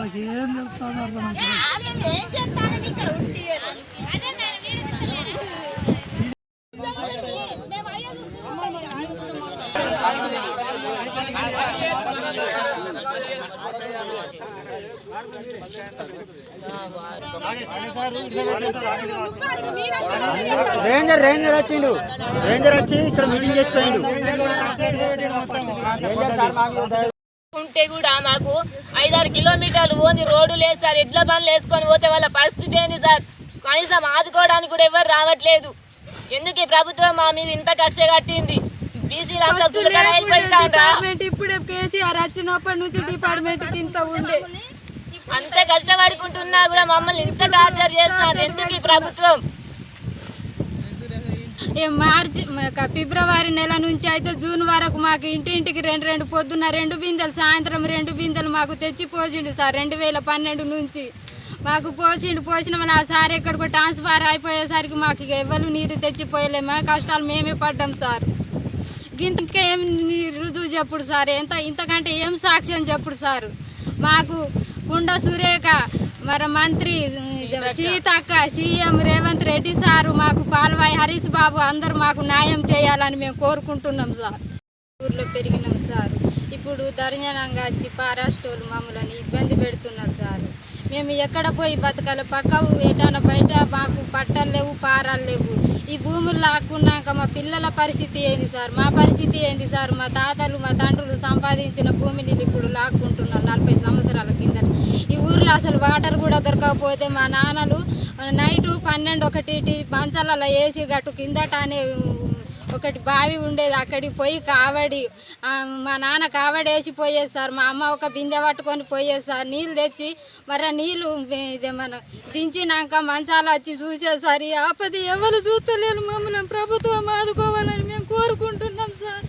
వాళ్ళకి ఏం అవుతుంది రేంజర్ రేంజర్ వచ్చిండు. రేంజర్ వచ్చి ఇక్కడ మీటింగ్ చేసిపోయిండు రేంజర్ సార్ మా మీద ఉంటే కూడా మాకు ఐదారు కిలోమీటర్లు ఓని రోడ్డు లేదు సార్. ఎడ్ల బండ్లు వేసుకొని పోతే వాళ్ళ పరిస్థితి ఏంది సార్? కనీసం ఆదుకోవడానికి కూడా ఎవరు రావట్లేదు. ఎందుకు ఈ ప్రభుత్వం మా మీద ఇంత కక్ష కట్టింది? డిపార్ట్మెంట్ ఇప్పుడే కేసీఆర్ వచ్చినప్పటి నుంచి డిపార్ట్మెంట్ ఇంత ఉండే. అంత కష్టపడుకుంటున్నా కూడా మమ్మల్ని ఇంత టార్చర్ చేస్తున్నారు. ఎందుకు ఈ ప్రభుత్వం? మార్చి ఫిబ్రవరి నెల నుంచి అయితే జూన్ వరకు మాకు ఇంటింటికి రెండు రెండు పొద్దున్న రెండు బిందెలు సాయంత్రం రెండు బిందెలు మాకు తెచ్చి పోసిండు సార్ రెండు వేల పన్నెండు నుంచి. మాకు పోసిండు పోసిన మన ఆ సార్ ఎక్కడికో ట్రాన్స్ఫర్ అయిపోయేసరికి మాకు ఎవరు నీరు తెచ్చిపోయలే మా కష్టాలు మేమే పడ్డాం సార్. ఇంకేం రుజువు చెప్పుడు సార్ ఎంత ఇంతకంటే ఏం సాక్ష్యం చెప్పుడు సార్. మాకు కుండ సురేఖ మరి మంత్రి సీతక్క సీఎం రేవంత్ రెడ్డి సారు మాకు పాల్వాయి హరీష్ బాబు అందరూ మాకు న్యాయం చేయాలని మేము కోరుకుంటున్నాం సార్. ఊర్లో పెరిగినాం సార్. ఇప్పుడు దర్శనంగా వచ్చి పారాస్టోలు మమ్మల్ని ఇబ్బంది పెడుతున్నారు సార్. మేము ఎక్కడ పోయి బతకాలి పక్క ఎటాన బయట మాకు పట్టలు లేవు పారాలు లేవు. ఈ భూములు లాక్కున్నాక మా పిల్లల పరిస్థితి ఏంది సార్? మా పరిస్థితి ఏంది సార్? మా తాతలు మా తండ్రులు సంపాదించిన భూమిని ఇప్పుడు లాక్కుంటున్నారు నలభై సంవత్సరాలు. కింద అసలు వాటర్ కూడా దొరకకపోతే మా నాన్నలు నైటు పన్నెండు ఒకటి మంచాలలో వేసి గట్టు కిందట అనే ఒకటి బావి ఉండేది. అక్కడికి పోయి కావడి మా నాన్న కావడి వేసి పోయేది సార్ మా అమ్మ ఒక బిందె పట్టుకొని పోయేది సార్ నీళ్ళు తెచ్చి మరి ఆ నీళ్ళు ఇదే మన దించినాక మంచాలు వచ్చి చూసేది సార్ ఈ ఎవరు చూస్తలేరు మమ్మల్ని? ప్రభుత్వం ఆదుకోవాలని మేము కోరుకుంటున్నాం సార్.